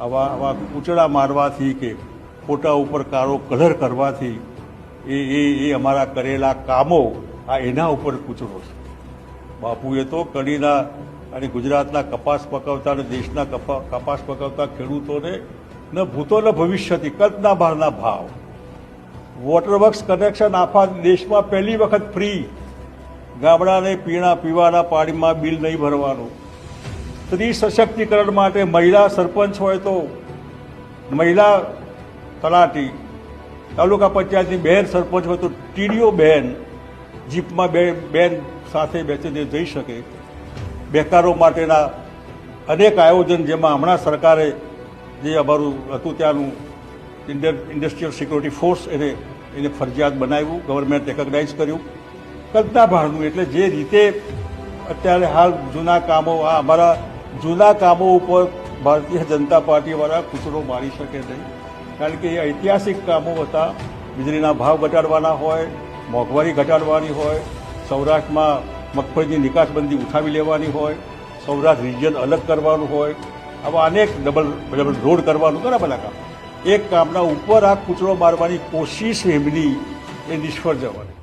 આવા આવા કૂચડા મારવાથી કે ફોટા ઉપર કાળો કલર કરવાથી એ એ એ અમારા કરેલા કામો આ એના ઉપર કૂચડો છે. બાપુએ તો કડીના અને ગુજરાતના કપાસ પકવતા અને દેશના કપા, કપાસ પકવતા ખેડૂતોને ન ભૂતો ન ભવિષ્યથી, કલ્પના બહારના ભાવ. વોટર કનેક્શન આપવા દેશમાં પહેલી વખત ફ્રી. ગામડાને પીણા પીવાના પાણીમાં બિલ નહીં ભરવાનું. સ્ત્રી સશક્તિકરણ માટે મહિલા સરપંચ હોય તો મહિલા તલાટી, તાલુકા પંચાયતની બહેન સરપંચ હોય તો ટીડીઓ બહેન જીપમાં બે બેન સાથે બેસીને જઈ શકે. બેકારો માટેના અનેક આયોજન જેમાં હમણાં સરકારે જે અમારું હતું ત્યાંનું ઇન્ડસ્ટ્રીયલ સિક્યુરિટી ફોર્સ એને એને ફરજિયાત બનાવ્યું, ગવર્મેન્ટ રેકગ્નાઇઝ કર્યું. કલ્પના ભારનું એટલે જે રીતે અત્યારે હાલ જૂના કામો, આ અમારા જૂના કામો ઉપર ભારતીય જનતા પાર્ટીવાળા કૂતરો મારી શકે નહીં. કારણ કે એ ઐતિહાસિક કામો હતા. વીજળીના ભાવ ઘટાડવાના હોય, મોંઘવારી ઘટાડવાની હોય, સૌરાષ્ટ્રમાં મગફળીની નિકાસબંધી ઉઠાવી લેવાની હોય, સૌરાષ્ટ્ર રિજિયન અલગ કરવાનું હોય, આવા અનેક ડબલ ડબલ રોડ કરવાનું ઘણા બધા કામ એક કામના ઉપર આ કૂતરો મારવાની કોશિશ એમની એ નિષ્ફળ જવાની.